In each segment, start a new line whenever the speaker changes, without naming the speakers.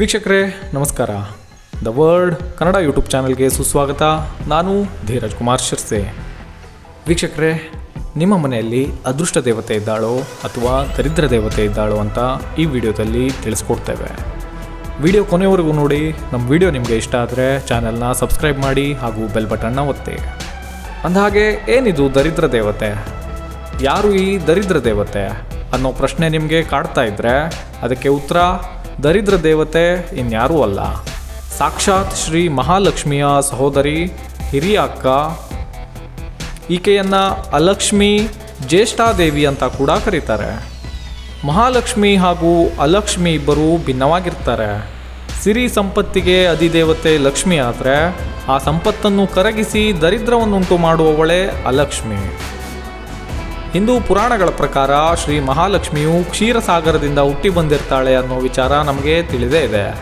ವೀಕ್ಷಕರೇ, ನಮಸ್ಕಾರ. The world Kannada YouTube ಚಾನಲ್ಗೆ ಸುಸ್ವಾಗತ. ನಾನು ಧೀರಜ್ ಕುಮಾರ್ ಶಿರ್ಸೆ. ವೀಕ್ಷಕರೇ, ನಿಮ್ಮ ಮನೆಯಲ್ಲಿ ಅದೃಷ್ಟ ದೇವತೆ ಇದ್ದಾಳೋ ಅಥವಾ ದರಿದ್ರ ದೇವತೆ ಇದ್ದಾಳೋ ಅಂತ ಈ ವಿಡಿಯೋದಲ್ಲಿ ತಿಳಿಸ್ಕೊಡ್ತೇವೆ. ವಿಡಿಯೋ ಕೊನೆಯವರೆಗೂ ನೋಡಿ, ನಮ್ಮ ವಿಡಿಯೋ ನಿಮಗೆ ಇಷ್ಟ ಆದರೆ ಚಾನೆಲ್ನ ಸಬ್ಸ್ಕ್ರೈಬ್ ಮಾಡಿ ಹಾಗೂ ಬೆಲ್ ಬಟನ್ನ ಒತ್ತಿ. ಅಂದಹಾಗೆ, ಏನಿದು ದರಿದ್ರ ದೇವತೆ? ಯಾರು ಈ ದರಿದ್ರ ದೇವತೆ ಅನ್ನೋ ಪ್ರಶ್ನೆ ನಿಮಗೆ ಕಾಡ್ತಾ ಇದ್ದರೆ ಅದಕ್ಕೆ ಉತ್ತರ ದರಿದ್ರ ದೇವತೆ ಇನ್ಯಾರೂ ಅಲ್ಲ. ಸಾಕ್ಷಾತ್ ಶ್ರೀ ಮಹಾಲಕ್ಷ್ಮಿಯ ಸಹೋದರಿ ಹಿರಿಯ ಅಕ್ಕ, ಈಕೆಯನ್ನು ಅಲಕ್ಷ್ಮಿ ಜ್ಯೇಷ್ಠಾದೇವಿ ಅಂತ ಕೂಡ ಕರೀತಾರೆ. ಮಹಾಲಕ್ಷ್ಮಿ ಹಾಗೂ ಅಲಕ್ಷ್ಮಿ ಇಬ್ಬರು ಭಿನ್ನವಾಗಿರ್ತಾರೆ. ಸಿರಿ ಸಂಪತ್ತಿಗೆ ಅಧಿದೇವತೆ ಲಕ್ಷ್ಮಿ ಆದರೆ, ಆ ಸಂಪತ್ತನ್ನು ಕರಗಿಸಿ ದರಿದ್ರವನ್ನುಂಟು ಮಾಡುವವಳೇ ಅಲಕ್ಷ್ಮಿ. ಹಿಂದೂ ಪುರಾಣಗಳ ಪ್ರಕಾರ ಶ್ರೀ ಮಹಾಲಕ್ಷ್ಮಿಯು ಕ್ಷೀರಸಾಗರದಿಂದ ಹುಟ್ಟಿ ಬಂದಿರ್ತಾಳೆ ಅನ್ನೋ ವಿಚಾರ ನಮಗೆ ತಿಳಿದೇ ಇದೆ.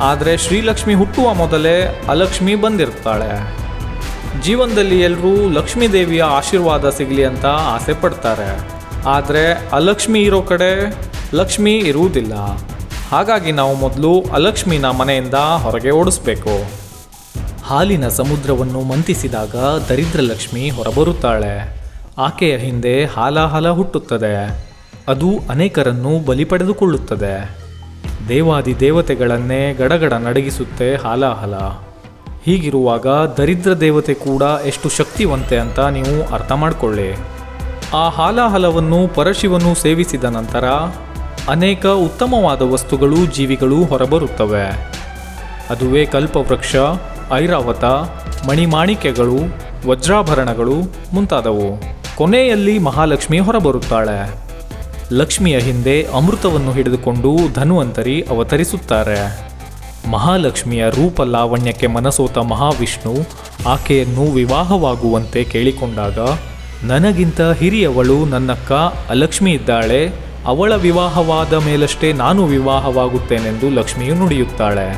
ಆದರೆ ಶ್ರೀಲಕ್ಷ್ಮಿ ಹುಟ್ಟುವ ಮೊದಲೇ ಅಲಕ್ಷ್ಮಿ ಬಂದಿರ್ತಾಳೆ. ಜೀವನದಲ್ಲಿ ಎಲ್ಲರೂ ಲಕ್ಷ್ಮೀ ದೇವಿಯ ಆಶೀರ್ವಾದ ಸಿಗಲಿ ಅಂತ ಆಸೆ ಪಡ್ತಾರೆ. ಆದರೆ ಅಲಕ್ಷ್ಮಿ ಇರೋ ಕಡೆ ಲಕ್ಷ್ಮಿ ಇರುವುದಿಲ್ಲ. ಹಾಗಾಗಿ ನಾವು ಮೊದಲು ಅಲಕ್ಷ್ಮಿನ ಮನೆಯಿಂದ ಹೊರಗೆ ಓಡಿಸ್ಬೇಕು. ಹಾಲಿನ ಸಮುದ್ರವನ್ನು ಮಂತಿಸಿದಾಗ ದರಿದ್ರ ಲಕ್ಷ್ಮಿ ಹೊರಬರುತ್ತಾಳೆ. ಆಕೆಯ ಹಿಂದೆ ಹಾಲಾಹಲ ಹುಟ್ಟುತ್ತದೆ. ಅದು ಅನೇಕರನ್ನು ಬಲಿ ಪಡೆದುಕೊಳ್ಳುತ್ತದೆ. ದೇವಾದಿ ದೇವತೆಗಳನ್ನೇ ಗಡಗಡ ನಡಗಿಸುತ್ತೆ ಹಾಲಾಹಲ. ಹೀಗಿರುವಾಗ ದರಿದ್ರ ದೇವತೆ ಕೂಡ ಎಷ್ಟು ಶಕ್ತಿವಂತೆ ಅಂತ ನೀವು ಅರ್ಥ ಮಾಡಿಕೊಳ್ಳಿ ಆ ಹಾಲಾಹಲವನ್ನು ಪರಶಿವನು ಸೇವಿಸಿದ ನಂತರ ಅನೇಕ ಉತ್ತಮವಾದ ವಸ್ತುಗಳು ಜೀವಿಗಳು ಹೊರಬರುತ್ತವೆ. ಅದುವೇ ಕಲ್ಪವೃಕ್ಷ, ಐರಾವತ ಮಣಿಮಾಣಿಕೆಗಳು ವಜ್ರಾಭರಣಗಳು ಮುಂತಾದವು. ಕೊನೆಯಲ್ಲಿ ಮಹಾಲಕ್ಷ್ಮಿ ಹೊರಬರುತ್ತಾಳೆ. ಲಕ್ಷ್ಮಿಯ ಹಿಂದೆ ಅಮೃತವನ್ನು ಹಿಡಿದುಕೊಂಡು ಧನ್ವಂತರಿ ಅವತರಿಸುತ್ತಾರೆ. ಮಹಾಲಕ್ಷ್ಮಿಯ ರೂಪ ಲಾವಣ್ಯಕ್ಕೆ ಮನಸೋತ ಮಹಾವಿಷ್ಣು ಆಕೆಯನ್ನು ವಿವಾಹವಾಗುವಂತೆ ಕೇಳಿಕೊಂಡಾಗ, ನನಗಿಂತ ಹಿರಿಯವಳು ನನ್ನಕ್ಕ ಅಲಕ್ಷ್ಮಿ ಇದ್ದಾಳೆ. ಅವಳ ವಿವಾಹವಾದ ಮೇಲಷ್ಟೇ ನಾನು ವಿವಾಹವಾಗುತ್ತೇನೆಂದು ಲಕ್ಷ್ಮಿಯು ನುಡಿಯುತ್ತಾಳೆ.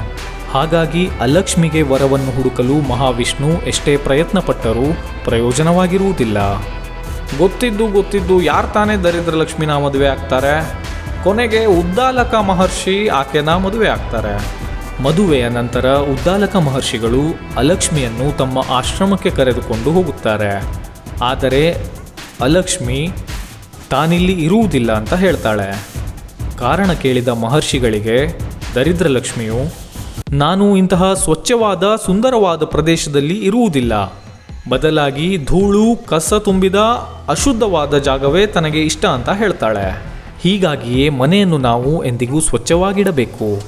ಹಾಗಾಗಿ ಅಲಕ್ಷ್ಮಿಗೆ ವರವನ್ನು ಹುಡುಕಲು ಮಹಾವಿಷ್ಣು ಎಷ್ಟೇ ಪ್ರಯತ್ನಪಟ್ಟರೂ ಪ್ರಯೋಜನವಾಗಿರುವುದಿಲ್ಲ. ಗೊತ್ತಿದ್ದು ಗೊತ್ತಿದ್ದು ಯಾರು ತಾನೇ ದರಿದ್ರ ಲಕ್ಷ್ಮಿನ ಮದುವೆ ಆಗ್ತಾರೆ? ಕೊನೆಗೆ ಉದ್ದಾಲಕ ಮಹರ್ಷಿ ಆಕೆನ ಮದುವೆ ಆಗ್ತಾರೆ. ಮದುವೆಯ ನಂತರ ಉದ್ದಾಲಕ ಮಹರ್ಷಿಗಳು ಅಲಕ್ಷ್ಮಿಯನ್ನು ತಮ್ಮ ಆಶ್ರಮಕ್ಕೆ ಕರೆದುಕೊಂಡು ಹೋಗುತ್ತಾರೆ. ಆದರೆ ಅಲಕ್ಷ್ಮಿ ತಾನಿಲ್ಲಿ ಇರುವುದಿಲ್ಲ ಅಂತ ಹೇಳ್ತಾಳೆ. ಕಾರಣ ಕೇಳಿದ ಮಹರ್ಷಿಗಳಿಗೆ, ದರಿದ್ರ ಲಕ್ಷ್ಮಿಯು, ನಾನು ಇಂತಹ ಸ್ವಚ್ಛವಾದ ಸುಂದರವಾದ ಪ್ರದೇಶದಲ್ಲಿ ಇರುವುದಿಲ್ಲ. ಬದಲಾಗಿ ಧೂಳು, ಕಸ ತುಂಬಿದ ಅಶುದ್ಧವಾದ ಜಾಗವೇ ತನಗೆ ಇಷ್ಟ ಅಂತ ಹೇಳ್ತಾಳೆ. ಹೀಗಾಗಿಯೇ ಮನೆಯನ್ನು ನಾವು ಎಂದಿಗೂ ಸ್ವಚ್ಛವಾಗಿಡಬೇಕು.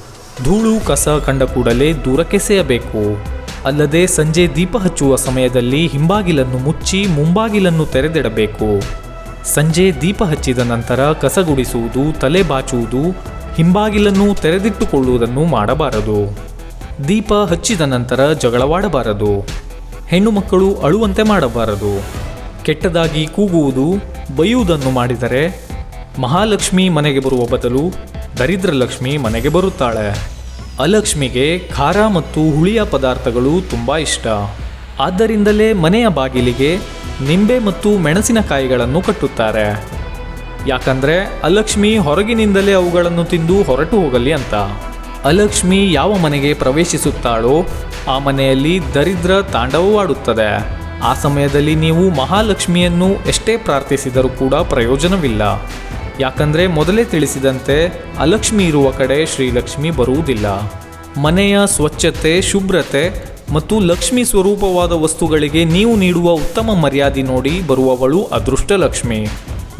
ಧೂಳು, ಕಸ ಕಂಡ ಕೂಡಲೇ ದೂರಕ್ಕೆಸೆಯಬೇಕು ಅಲ್ಲದೆ ಸಂಜೆ ದೀಪ ಹಚ್ಚುವ ಸಮಯದಲ್ಲಿ ಹಿಂಬಾಗಿಲನ್ನು ಮುಚ್ಚಿ ಮುಂಬಾಗಿಲನ್ನು ತೆರೆದಿಡಬೇಕು. ಸಂಜೆ ದೀಪ ಹಚ್ಚಿದ ನಂತರ ಕಸಗುಡಿಸುವುದು ತಲೆ ಬಾಚುವುದು, ಹಿಂಬಾಗಿಲನ್ನು ತೆರೆದಿಟ್ಟುಕೊಳ್ಳುವುದನ್ನು ಮಾಡಬಾರದು. ದೀಪ ಹಚ್ಚಿದ ನಂತರ ಜಗಳವಾಡಬಾರದು. ಹೆಣ್ಣು ಮಕ್ಕಳು ಅಳುವಂತೆ ಮಾಡಬಾರದು. ಕೆಟ್ಟದಾಗಿ ಕೂಗುವುದು, ಬೈಯುವುದನ್ನು ಮಾಡಿದರೆ ಮಹಾಲಕ್ಷ್ಮಿ ಮನೆಗೆ ಬರುವ ಬದಲು ದರಿದ್ರ ಲಕ್ಷ್ಮಿ ಮನೆಗೆ ಬರುತ್ತಾಳೆ. ಅಲಕ್ಷ್ಮಿಗೆ ಖಾರ ಮತ್ತು ಹುಳಿಯ ಪದಾರ್ಥಗಳು ತುಂಬ ಇಷ್ಟ. ಆದ್ದರಿಂದಲೇ ಮನೆಯ ಬಾಗಿಲಿಗೆ ನಿಂಬೆ ಮತ್ತು ಮೆಣಸಿನಕಾಯಿಗಳನ್ನು ಕಟ್ಟುತ್ತಾರೆ. ಯಾಕಂದರೆ ಅಲಕ್ಷ್ಮಿ ಹೊರಗಿನಿಂದಲೇ ಅವುಗಳನ್ನು ತಿಂದು ಹೊರಟು ಹೋಗಲಿ ಅಂತ. ಅಲಕ್ಷ್ಮಿ ಯಾವ ಮನೆಗೆ ಪ್ರವೇಶಿಸುತ್ತಾಳೋ ಆ ಮನೆಯಲ್ಲಿ ದರಿದ್ರ ತಾಂಡವವಾಡುತ್ತದೆ ಆ ಸಮಯದಲ್ಲಿ ನೀವು ಮಹಾಲಕ್ಷ್ಮಿಯನ್ನು ಎಷ್ಟೇ ಪ್ರಾರ್ಥಿಸಿದರೂ ಕೂಡ ಪ್ರಯೋಜನವಿಲ್ಲ. ಯಾಕಂದರೆ ಮೊದಲೇ ತಿಳಿಸಿದಂತೆ ಅಲಕ್ಷ್ಮಿ ಇರುವ ಕಡೆ ಶ್ರೀಲಕ್ಷ್ಮಿ ಬರುವುದಿಲ್ಲ. ಮನೆಯ ಸ್ವಚ್ಛತೆ, ಶುಭ್ರತೆ ಮತ್ತು ಲಕ್ಷ್ಮಿ ಸ್ವರೂಪವಾದ ವಸ್ತುಗಳಿಗೆ ನೀವು ನೀಡುವ ಉತ್ತಮ ಮರ್ಯಾದೆ ನೋಡಿ ಬರುವವಳು ಅದೃಷ್ಟ ಲಕ್ಷ್ಮಿ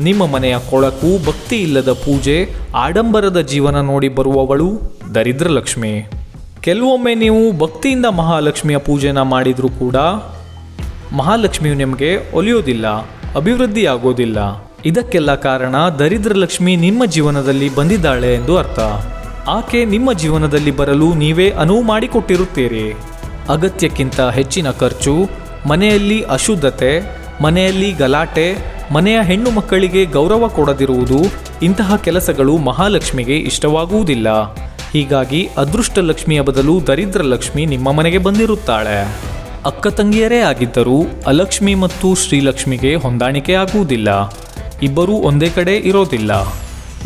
ನಿಮ್ಮ ಮನೆಯ ಕೊಳಕು ಭಕ್ತಿ ಇಲ್ಲದ ಪೂಜೆ, ಆಡಂಬರದ ಜೀವನ ನೋಡಿ ಬರುವವಳು ದರಿದ್ರ ಲಕ್ಷ್ಮಿ. ಕೆಲವೊಮ್ಮೆ ನೀವು ಭಕ್ತಿಯಿಂದ ಮಹಾಲಕ್ಷ್ಮಿಯ ಪೂಜೆನ ಮಾಡಿದರೂ ಕೂಡ ಮಹಾಲಕ್ಷ್ಮಿಯು ನಿಮಗೆ ಒಲಿಯೋದಿಲ್ಲ, ಅಭಿವೃದ್ಧಿಯಾಗೋದಿಲ್ಲ. ಇದಕ್ಕೆಲ್ಲ ಕಾರಣ ದರಿದ್ರ ಲಕ್ಷ್ಮಿ ನಿಮ್ಮ ಜೀವನದಲ್ಲಿ ಬಂದಿದ್ದಾಳೆ ಎಂದು ಅರ್ಥ. ಆಕೆ ನಿಮ್ಮ ಜೀವನದಲ್ಲಿ ಬರಲು ನೀವೇ ಅನುವು ಮಾಡಿಕೊಟ್ಟಿರುತ್ತೀರಿ. ಅಗತ್ಯಕ್ಕಿಂತ ಹೆಚ್ಚಿನ ಖರ್ಚು, ಮನೆಯಲ್ಲಿ ಅಶುದ್ಧತೆ, ಮನೆಯಲ್ಲಿ ಗಲಾಟೆ, ಮನೆಯ ಹೆಣ್ಣು ಮಕ್ಕಳಿಗೆ ಗೌರವ ಕೊಡದಿರುವುದು ಇಂತಹ ಕೆಲಸಗಳು ಮಹಾಲಕ್ಷ್ಮಿಗೆ ಇಷ್ಟವಾಗುವುದಿಲ್ಲ. ಹೀಗಾಗಿ ಅದೃಷ್ಟ ಲಕ್ಷ್ಮಿಯ ಬದಲು ದರಿದ್ರ ಲಕ್ಷ್ಮಿ ನಿಮ್ಮ ಮನೆಗೆ ಬಂದಿರುತ್ತಾಳೆ. ಅಕ್ಕ ತಂಗಿಯರೇ ಆಗಿದ್ದರೂ ಅಲಕ್ಷ್ಮಿ ಮತ್ತು ಶ್ರೀಲಕ್ಷ್ಮಿಗೆ ಹೊಂದಾಣಿಕೆ ಆಗುವುದಿಲ್ಲ. ಇಬ್ಬರೂ ಒಂದೇ ಕಡೆ ಇರೋದಿಲ್ಲ.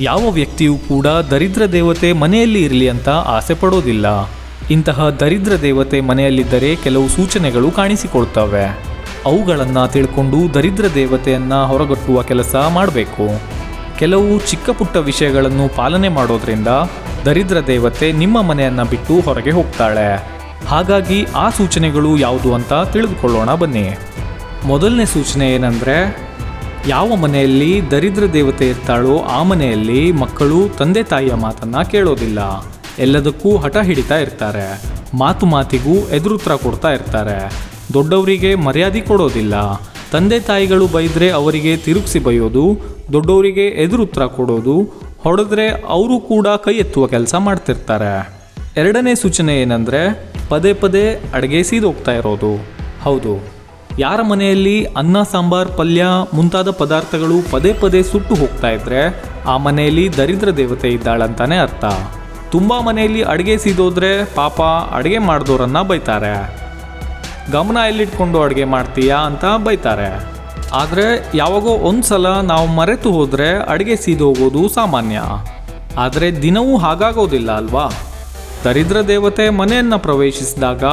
ಯಾವ ವ್ಯಕ್ತಿಯೂ ಕೂಡ ದರಿದ್ರ ದೇವತೆ ಮನೆಯಲ್ಲಿ ಇರಲಿ ಅಂತ ಆಸೆ ಪಡೋದಿಲ್ಲ. ಇಂತಹ ದರಿದ್ರ ದೇವತೆ ಮನೆಯಲ್ಲಿದ್ದರೆ ಕೆಲವು ಸೂಚನೆಗಳು ಕಾಣಿಸಿಕೊಳ್ತವೆ. ಅವುಗಳನ್ನು ತಿಳ್ಕೊಂಡು ದರಿದ್ರ ದೇವತೆಯನ್ನು ಹೊರಗಟ್ಟುವ ಕೆಲಸ ಮಾಡಬೇಕು. ಕೆಲವು ಚಿಕ್ಕ ಪುಟ್ಟ ವಿಷಯಗಳನ್ನು ಪಾಲನೆ ಮಾಡೋದ್ರಿಂದ ದರಿದ್ರ ದೇವತೆ ನಿಮ್ಮ ಮನೆಯನ್ನು ಬಿಟ್ಟು ಹೊರಗೆ ಹೋಗ್ತಾಳೆ. ಹಾಗಾಗಿ ಆ ಸೂಚನೆಗಳು ಯಾವುದು ಅಂತ ತಿಳಿದುಕೊಳ್ಳೋಣ ಬನ್ನಿ. ಮೊದಲನೇ ಸೂಚನೆ ಏನಂದರೆ, ಯಾವ ಮನೆಯಲ್ಲಿ ದರಿದ್ರ ದೇವತೆ ಇರ್ತಾಳೋ ಆ ಮನೆಯಲ್ಲಿ ಮಕ್ಕಳು ತಂದೆ ತಾಯಿಯ ಮಾತನ್ನ ಕೇಳೋದಿಲ್ಲ. ಎಲ್ಲದಕ್ಕೂ ಹಠ ಹಿಡಿತಾ ಇರ್ತಾರೆ. ಮಾತು ಮಾತಿಗೂ ಎದುರುತ್ತರ ಕೊಡ್ತಾ ಇರ್ತಾರೆ. ದೊಡ್ಡವರಿಗೆ ಮರ್ಯಾದೆ ಕೊಡೋದಿಲ್ಲ. ತಂದೆ ತಾಯಿಗಳು ಬೈದರೆ ಅವರಿಗೆ ತಿರುಗಿಸಿ ಬೈಯೋದು, ದೊಡ್ಡವರಿಗೆ ಎದುರುತ್ತರ ಕೊಡೋದು, ಹೊಡೆದ್ರೆ ಅವರು ಕೂಡ ಕೈ ಎತ್ತುವ ಕೆಲಸ ಮಾಡ್ತಿರ್ತಾರೆ. ಎರಡನೇ ಸೂಚನೆ ಏನಂದರೆ, ಪದೇ ಪದೇ ಅಡುಗೆ ಸೀದೋಗ್ತಾ ಇರೋದು. ಹೌದು, ಯಾರ ಮನೆಯಲ್ಲಿ ಅನ್ನ, ಸಾಂಬಾರ್, ಪಲ್ಯ ಮುಂತಾದ ಪದಾರ್ಥಗಳು ಪದೇ ಪದೇ ಸುಟ್ಟು ಹೋಗ್ತಾ ಇದ್ರೆ, ಆ ಮನೆಯಲ್ಲಿ ದರಿದ್ರ ದೇವತೆ ಇದ್ದಾಳಂತಾನೆ ಅರ್ಥ. ತುಂಬ ಮನೆಯಲ್ಲಿ ಅಡುಗೆ ಸೀದೋದ್ರೆ ಪಾಪ ಅಡುಗೆ ಮಾಡಿದವರನ್ನ ಬೈತಾರೆ. ಗಮನ ಎಲ್ಲಿಟ್ಕೊಂಡು ಅಡುಗೆ ಮಾಡ್ತೀಯಾ ಅಂತ ಬೈತಾರೆ. ಆದರೆ ಯಾವಾಗೋ ಒಂದು ಸಲ ನಾವು ಮರೆತು ಹೋದರೆ ಅಡುಗೆ ಸೀದು ಹೋಗೋದು ಸಾಮಾನ್ಯ. ಆದರೆ ದಿನವೂ ಹಾಗಾಗೋದಿಲ್ಲ ಅಲ್ವಾ? ದರಿದ್ರ ದೇವತೆ ಮನೆಯನ್ನು ಪ್ರವೇಶಿಸಿದಾಗ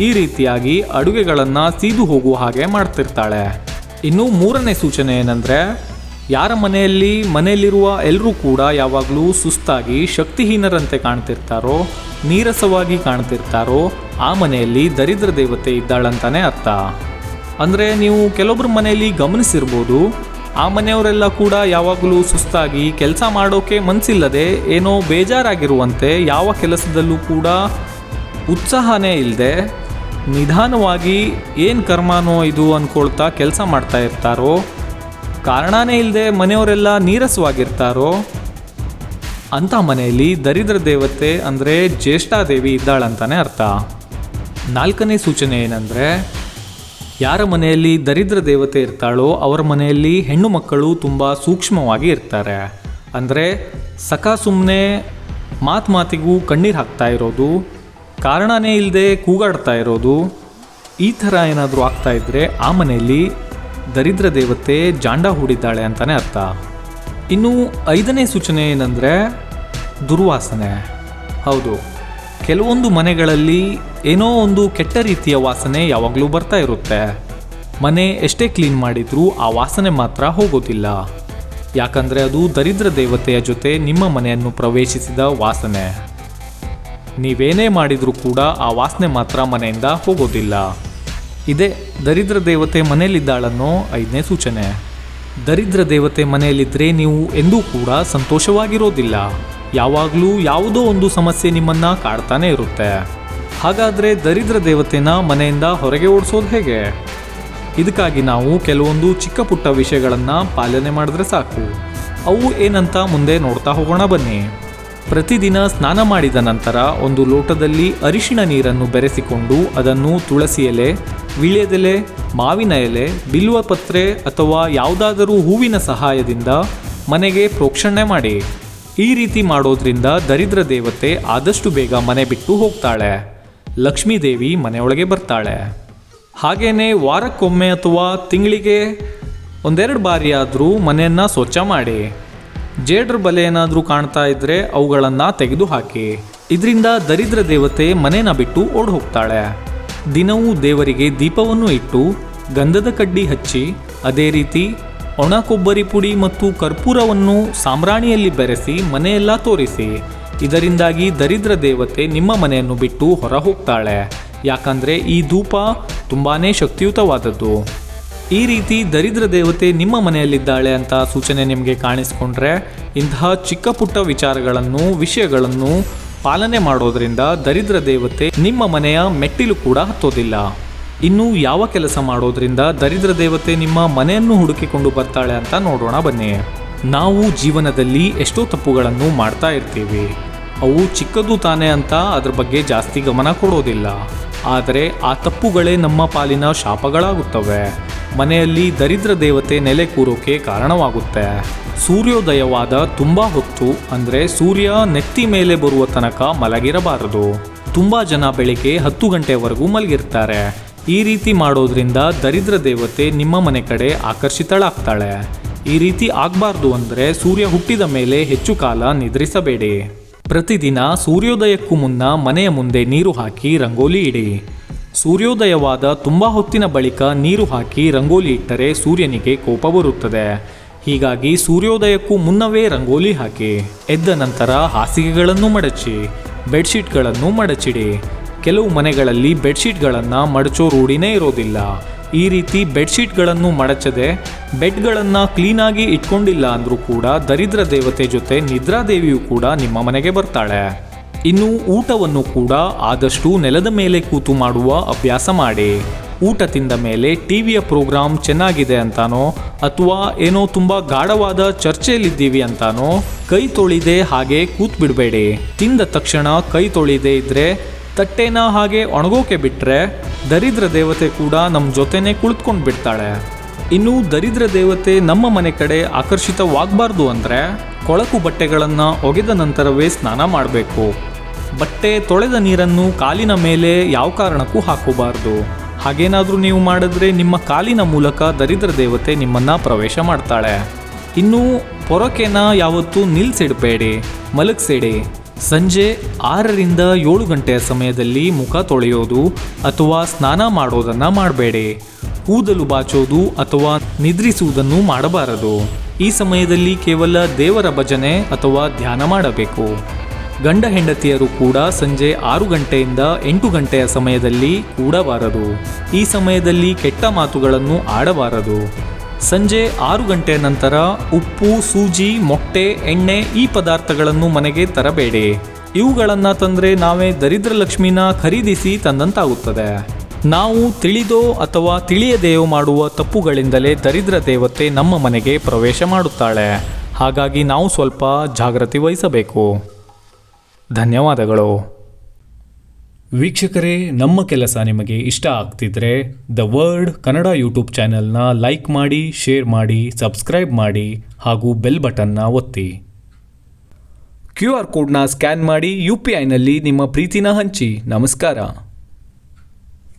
ಈ ರೀತಿಯಾಗಿ ಅಡುಗೆಗಳನ್ನು ಸೀದು ಹೋಗುವ ಹಾಗೆ ಮಾಡ್ತಿರ್ತಾಳೆ. ಇನ್ನು ಮೂರನೇ ಸೂಚನೆ ಏನಂದರೆ ಯಾರ ಮನೆಯಲ್ಲಿ ಮನೆಯಲ್ಲಿರುವ ಎಲ್ಲರೂ ಕೂಡ ಯಾವಾಗಲೂ ಸುಸ್ತಾಗಿ ಶಕ್ತಿಹೀನರಂತೆ ಕಾಣ್ತಿರ್ತಾರೋ, ನೀರಸವಾಗಿ ಕಾಣ್ತಿರ್ತಾರೋ, ಆ ಮನೆಯಲ್ಲಿ ದರಿದ್ರ ದೇವತೆ ಇದ್ದಾಳಂತಾನೆ ಅರ್ಥ. ಅಂದರೆ ನೀವು ಕೆಲವೊಬ್ಬರ ಮನೆಯಲ್ಲಿ ಗಮನಿಸಿರ್ಬೋದು, ಆ ಮನೆಯವರೆಲ್ಲ ಕೂಡ ಯಾವಾಗಲೂ ಸುಸ್ತಾಗಿ ಕೆಲಸ ಮಾಡೋಕೆ ಮನಸ್ಸಿಲ್ಲದೆ ಏನೋ ಬೇಜಾರಾಗಿರುವಂತೆ ಯಾವ ಕೆಲಸದಲ್ಲೂ ಕೂಡ ಉತ್ಸಾಹನೇ ಇಲ್ಲದೆ ನಿಧಾನವಾಗಿ ಏನು ಕರ್ಮನೋ ಇದು ಅಂದ್ಕೊಳ್ತಾ ಕೆಲಸ ಮಾಡ್ತಾ ಇರ್ತಾರೋ ಕಾರಣನೇ ಇಲ್ಲದೆ ಮನೆಯವರೆಲ್ಲ ನೀರಸವಾಗಿರ್ತಾರೋ? ಅಂಥ ಮನೆಯಲ್ಲಿ ದರಿದ್ರ ದೇವತೆ ಅಂದರೆ ಜ್ಯೇಷ್ಠಾದೇವಿ ಇದ್ದಾಳಂತಾನೆ ಅರ್ಥ. ನಾಲ್ಕನೇ ಸೂಚನೆ ಏನಂದರೆ, ಯಾರ ಮನೆಯಲ್ಲಿ ದರಿದ್ರ ದೇವತೆ ಇರ್ತಾಳೋ ಅವರ ಮನೆಯಲ್ಲಿ ಹೆಣ್ಣು ಮಕ್ಕಳು ತುಂಬ ಸೂಕ್ಷ್ಮವಾಗಿ ಇರ್ತಾರೆ. ಅಂದರೆ ಸಖ ಸುಮ್ಮನೆ ಮಾತು ಮಾತಿಗೂ ಕಣ್ಣೀರು ಹಾಕ್ತಾ ಇರೋದು, ಕಾರಣನೇ ಇಲ್ಲದೆ ಕೂಗಾಡ್ತಾ ಇರೋದು, ಈ ಥರ ಏನಾದರೂ ಆಗ್ತಾ ಇದ್ದರೆ ಆ ಮನೆಯಲ್ಲಿ ದರಿದ್ರ ದೇವತೆ ಜಾಂಡ ಹೂಡಿದ್ದಾಳೆ ಅಂತಲೇ ಅರ್ಥ. ಇನ್ನು ಐದನೇ ಸೂಚನೆ ಏನಂದರೆ ದುರ್ವಾಸನೆ. ಹೌದು, ಕೆಲವೊಂದು ಮನೆಗಳಲ್ಲಿ ಏನೋ ಒಂದು ಕೆಟ್ಟ ರೀತಿಯ ವಾಸನೆ ಯಾವಾಗಲೂ ಬರ್ತಾ ಇರುತ್ತೆ. ಮನೆ ಎಷ್ಟೇ ಕ್ಲೀನ್ ಮಾಡಿದರೂ ಆ ವಾಸನೆ ಮಾತ್ರ ಹೋಗೋದಿಲ್ಲ. ಯಾಕಂದರೆ ಅದು ದರಿದ್ರ ದೇವತೆಯ ಜೊತೆ ನಿಮ್ಮ ಮನೆಯನ್ನು ಪ್ರವೇಶಿಸಿದ ವಾಸನೆ. ನೀವೇನೇ ಮಾಡಿದರೂ ಕೂಡ ಆ ವಾಸನೆ ಮಾತ್ರ ಮನೆಯಿಂದ ಹೋಗೋದಿಲ್ಲ. ಇದೇ ದರಿದ್ರ ದೇವತೆ ಮನೆಯಲ್ಲಿದ್ದಾಳನ್ನೋ ಐದನೇ ಸೂಚನೆ. ದರಿದ್ರ ದೇವತೆ ಮನೆಯಲ್ಲಿದ್ದರೆ ನೀವು ಎಂದೂ ಕೂಡ ಸಂತೋಷವಾಗಿರೋದಿಲ್ಲ. ಯಾವಾಗಲೂ ಯಾವುದೋ ಒಂದು ಸಮಸ್ಯೆ ನಿಮ್ಮನ್ನು ಕಾಡ್ತಾನೆ ಇರುತ್ತೆ. ಹಾಗಾದರೆ ದರಿದ್ರ ದೇವತೆನ ಮನೆಯಿಂದ ಹೊರಗೆ ಓಡಿಸೋದು ಹೇಗೆ? ಇದಕ್ಕಾಗಿ ನಾವು ಕೆಲವೊಂದು ಚಿಕ್ಕ ಪುಟ್ಟ ವಿಷಯಗಳನ್ನು ಪಾಲನೆ ಮಾಡಿದ್ರೆ ಸಾಕು. ಅವು ಏನಂತ ಮುಂದೆ ನೋಡ್ತಾ ಹೋಗೋಣ ಬನ್ನಿ. ಪ್ರತಿದಿನ ಸ್ನಾನ ಮಾಡಿದ ನಂತರ ಒಂದು ಲೋಟದಲ್ಲಿ ಅರಿಶಿಣ ನೀರನ್ನು ಬೆರೆಸಿಕೊಂಡು ಅದನ್ನು ತುಳಸಿ ಎಲೆ ವೀಳ್ಯದೆಲೆ, ಮಾವಿನ ಎಲೆ, ಬಿಲ್ವ ಪತ್ರೆ ಅಥವಾ ಯಾವುದಾದರೂ ಹೂವಿನ ಸಹಾಯದಿಂದ ಮನೆಗೆ ಪ್ರೋಕ್ಷಣೆ ಮಾಡಿ. ಈ ರೀತಿ ಮಾಡೋದ್ರಿಂದ ದರಿದ್ರ ದೇವತೆ ಆದಷ್ಟು ಬೇಗ ಮನೆ ಬಿಟ್ಟು ಹೋಗ್ತಾಳೆ. ಲಕ್ಷ್ಮೀದೇವಿ ಮನೆಯೊಳಗೆ ಬರ್ತಾಳೆ. ಹಾಗೇನೆ ವಾರಕ್ಕೊಮ್ಮೆ ಅಥವಾ ತಿಂಗಳಿಗೆ ಒಂದೆರಡು ಬಾರಿ ಆದರೂ ಮನೆಯನ್ನು ಸ್ವಚ್ಛ ಮಾಡಿ. ಜೇಡ್ರ ಬಲೆ ಏನಾದರೂ ಕಾಣ್ತಾ ಇದ್ರೆ ಅವುಗಳನ್ನು ತೆಗೆದು ಹಾಕಿ ಇದರಿಂದ ದರಿದ್ರ ದೇವತೆ ಮನೇನ ಬಿಟ್ಟು ಓಡ್ ಹೋಗ್ತಾಳೆ ದಿನವೂ ದೇವರಿಗೆ ದೀಪವನ್ನು ಇಟ್ಟು ಗಂಧದ ಕಡ್ಡಿ ಹಚ್ಚಿ, ಅದೇ ರೀತಿ ಒಣ ಕೊಬ್ಬರಿ ಪುಡಿ ಮತ್ತು ಕರ್ಪೂರವನ್ನು ಸಾಮ್ರಾಣಿಯಲ್ಲಿ ಬೆರೆಸಿ ಮನೆಯೆಲ್ಲ ತೋರಿಸಿ. ಇದರಿಂದಾಗಿ ದರಿದ್ರ ದೇವತೆ ನಿಮ್ಮ ಮನೆಯನ್ನು ಬಿಟ್ಟು ಹೊರ ಹೋಗ್ತಾಳೆ ಯಾಕಂದರೆ ಈ ಧೂಪ ತುಂಬಾ ಶಕ್ತಿಯುತವಾದದ್ದು. ಈ ರೀತಿ ದರಿದ್ರ ದೇವತೆ ನಿಮ್ಮ ಮನೆಯಲ್ಲಿದ್ದಾಳೆ ಅಂತ ಸೂಚನೆ ನಿಮಗೆ ಕಾಣಿಸ್ಕೊಂಡ್ರೆ ಇಂತಹ ಚಿಕ್ಕ ಪುಟ್ಟ ವಿಚಾರಗಳನ್ನು, ವಿಷಯಗಳನ್ನು ಪಾಲನೆ ಮಾಡೋದ್ರಿಂದ ದರಿದ್ರ ದೇವತೆ ನಿಮ್ಮ ಮನೆಯ ಮೆಟ್ಟಿಲು ಕೂಡ ಹತ್ತೋದಿಲ್ಲ. ಇನ್ನು ಯಾವ ಕೆಲಸ ಮಾಡೋದ್ರಿಂದ ದರಿದ್ರ ದೇವತೆ ನಿಮ್ಮ ಮನೆಯನ್ನು ಹುಡುಕಿಕೊಂಡು ಬರ್ತಾಳೆ ಅಂತ ನೋಡೋಣ ಬನ್ನಿ. ನಾವು ಜೀವನದಲ್ಲಿ ಎಷ್ಟೋ ತಪ್ಪುಗಳನ್ನು ಮಾಡ್ತಾ ಇರ್ತೀವಿ. ಅವು ಚಿಕ್ಕದು ತಾನೇ ಅಂತ ಅದ್ರ ಬಗ್ಗೆ ಜಾಸ್ತಿ ಗಮನ ಕೊಡೋದಿಲ್ಲ. ಆದರೆ ಆ ತಪ್ಪುಗಳೇ ನಮ್ಮ ಪಾಲಿನ ಶಾಪಗಳಾಗುತ್ತವೆ. ಮನೆಯಲ್ಲಿ ದರಿದ್ರ ದೇವತೆ ನೆಲೆ ಕೂರೋಕೆ ಕಾರಣವಾಗುತ್ತೆ. ಸೂರ್ಯೋದಯವಾದ ತುಂಬ ಹೊತ್ತು, ಅಂದರೆ ಸೂರ್ಯ ನೆತ್ತಿ ಮೇಲೆ ಬರುವ ತನಕ ಮಲಗಿರಬಾರದು. ತುಂಬಾ ಜನ ಬೆಳಿಗ್ಗೆ ಹತ್ತು ಗಂಟೆವರೆಗೂ ಮಲಗಿರ್ತಾರೆ. ಈ ರೀತಿ ಮಾಡೋದ್ರಿಂದ ದರಿದ್ರ ದೇವತೆ ನಿಮ್ಮ ಮನೆ ಕಡೆ ಆಕರ್ಷಿತಳಾಗ್ತಾಳೆ. ಈ ರೀತಿ ಆಗಬಾರ್ದು ಅಂದರೆ ಸೂರ್ಯ ಹುಟ್ಟಿದ ಮೇಲೆ ಹೆಚ್ಚು ಕಾಲ ನಿದ್ರಿಸಬೇಡಿ. ಪ್ರತಿದಿನ ಸೂರ್ಯೋದಯಕ್ಕೂ ಮುನ್ನ ಮನೆಯ ಮುಂದೆ ನೀರು ಹಾಕಿ ರಂಗೋಲಿ ಇಡಿ. ಸೂರ್ಯೋದಯವಾದ ತುಂಬ ಹೊತ್ತಿನ ಬಳಿಕ ನೀರು ಹಾಕಿ ರಂಗೋಲಿ ಇಟ್ಟರೆ ಸೂರ್ಯನಿಗೆ ಕೋಪ ಬರುತ್ತದೆ. ಹೀಗಾಗಿ ಸೂರ್ಯೋದಯಕ್ಕೂ ಮುನ್ನವೇ ರಂಗೋಲಿ ಹಾಕಿ, ಎದ್ದ ನಂತರ ಹಾಸಿಗೆಗಳನ್ನು ಮಡಚಿ, ಬೆಡ್ಶೀಟ್ಗಳನ್ನು ಮಡಚಿಡಿ. ಕೆಲವು ಮನೆಗಳಲ್ಲಿ ಬೆಡ್ಶೀಟ್ಗಳನ್ನು ಮಡಚೋ ರೂಢಿನೇ ಇರೋದಿಲ್ಲ. ಈ ರೀತಿ ಬೆಡ್ಶೀಟ್ಗಳನ್ನು ಮಡಚದೆ ಬೆಡ್ಗಳನ್ನು ಕ್ಲೀನಾಗಿ ಇಟ್ಕೊಂಡಿಲ್ಲ ಅಂದರೂ ಕೂಡ ದರಿದ್ರ ದೇವತೆ ಜೊತೆ ನಿದ್ರಾದೇವಿಯು ಕೂಡ ನಿಮ್ಮ ಮನೆಗೆ ಬರ್ತಾಳೆ. ಇನ್ನು ಊಟವನ್ನು ಕೂಡ ಆದಷ್ಟು ನೆಲದ ಮೇಲೆ ಕೂತು ಮಾಡುವ ಅಭ್ಯಾಸ ಮಾಡಿ. ಊಟ ತಿಂದ ಮೇಲೆ ಟಿವಿಯ ಪ್ರೋಗ್ರಾಮ್ ಚೆನ್ನಾಗಿದೆ ಅಂತಾನೋ, ಅಥವಾ ಏನೋ ತುಂಬ ಗಾಢವಾದ ಚರ್ಚೆಯಲ್ಲಿದ್ದೀವಿ ಅಂತಾನೋ, ಕೈ ತೊಳಿದೆ ಹಾಗೆ ಕೂತ್ ಬಿಡಬೇಡಿ ತಿಂದ ತಕ್ಷಣ ಕೈ ತೊಳಿದೆ ಇದ್ರೆ, ತಟ್ಟೆನ ಹಾಗೆ ಒಣಗೋಕೆ ಬಿಟ್ರೆ, ದರಿದ್ರ ದೇವತೆ ಕೂಡ ನಮ್ಮ ಜೊತೆನೆ ಕುಳಿತುಕೊಂಡು ಬಿಡ್ತಾಳೆ ಇನ್ನು ದರಿದ್ರ ದೇವತೆ ನಮ್ಮ ಮನೆ ಕಡೆ ಆಕರ್ಷಿತವಾಗಬಾರ್ದು ಅಂದರೆ ಕೊಳಕು ಬಟ್ಟೆಗಳನ್ನು ಒಗೆದ ನಂತರವೇ ಸ್ನಾನ ಮಾಡಬೇಕು. ಬಟ್ಟೆ ತೊಳೆದ ನೀರನ್ನು ಕಾಲಿನ ಮೇಲೆ ಯಾವ ಕಾರಣಕ್ಕೂ ಹಾಕಬಾರ್ದು. ಹಾಗೇನಾದರೂ ನೀವು ಮಾಡಿದ್ರೆ ನಿಮ್ಮ ಕಾಲಿನ ಮೂಲಕ ದರಿದ್ರ ದೇವತೆ ನಿಮ್ಮನ್ನು ಪ್ರವೇಶ ಮಾಡ್ತಾಳೆ. ಇನ್ನು ಪೊರಕೆನ ಯಾವತ್ತೂ ನಿಲ್ಸಿಡಬೇಡಿ, ಮಲಗಿಸಿಡಿ. ಸಂಜೆ ಆರರಿಂದ ಏಳು ಗಂಟೆಯ ಸಮಯದಲ್ಲಿ ಮುಖ ತೊಳೆಯೋದು ಅಥವಾ ಸ್ನಾನ ಮಾಡೋದನ್ನು ಮಾಡಬೇಡಿ. ಕೂದಲು ಬಾಚೋದು ಅಥವಾ ನಿದ್ರಿಸುವುದನ್ನು ಮಾಡಬಾರದು. ಈ ಸಮಯದಲ್ಲಿ ಕೇವಲ ದೇವರ ಭಜನೆ ಅಥವಾ ಧ್ಯಾನ ಮಾಡಬೇಕು. ಗಂಡ ಹೆಂಡತಿಯರು ಕೂಡ ಸಂಜೆ ಆರು ಗಂಟೆಯಿಂದ ಎಂಟು ಗಂಟೆಯ ಸಮಯದಲ್ಲಿ ಕೂಡಬಾರದು. ಈ ಸಮಯದಲ್ಲಿ ಕೆಟ್ಟ ಮಾತುಗಳನ್ನು ಆಡಬಾರದು. ಸಂಜೆ ಆರು ಗಂಟೆಯ ನಂತರ ಉಪ್ಪು, ಸೂಜಿ, ಮೊಟ್ಟೆ, ಎಣ್ಣೆ ಈ ಪದಾರ್ಥಗಳನ್ನು ಮನೆಗೆ ತರಬೇಡಿ. ಇವುಗಳನ್ನು ತಂದರೆ ನಾವೇ ದರಿದ್ರ ಲಕ್ಷ್ಮಿನ ಖರೀದಿಸಿ ತಂದಂತಾಗುತ್ತದೆ. ನಾವು ತಿಳಿದೋ ಅಥವಾ ತಿಳಿಯದೆಯೋ ಮಾಡುವ ತಪ್ಪುಗಳಿಂದಲೇ ದರಿದ್ರ ದೇವತೆ ನಮ್ಮ ಮನೆಗೆ ಪ್ರವೇಶ ಮಾಡುತ್ತಾಳೆ. ಹಾಗಾಗಿ ನಾವು ಸ್ವಲ್ಪ ಜಾಗೃತಿ ವಹಿಸಬೇಕು. ಧನ್ಯವಾದಗಳು. ವೀಕ್ಷಕರೇ, ನಮ್ಮ ಕೆಲಸ ನಿಮಗೆ ಇಷ್ಟ ಆಗ್ತಿದ್ರೆ ದ ವರ್ಡ್ ಕನ್ನಡ ಯೂಟ್ಯೂಬ್ ಚಾನೆಲ್ನ ಲೈಕ್ ಮಾಡಿ, ಶೇರ್ ಮಾಡಿ, ಸಬ್ಸ್ಕ್ರೈಬ್ ಮಾಡಿ ಹಾಗೂ ಬೆಲ್ ಬಟನ್ನ ಒತ್ತಿ. ಕ್ಯೂ ಆರ್ ಕೋಡ್ನ ಸ್ಕ್ಯಾನ್ ಮಾಡಿ ಯು ಪಿ ಐನಲ್ಲಿ ನಿಮ್ಮ ಪ್ರೀತಿನ ಹಂಚಿ. ನಮಸ್ಕಾರ.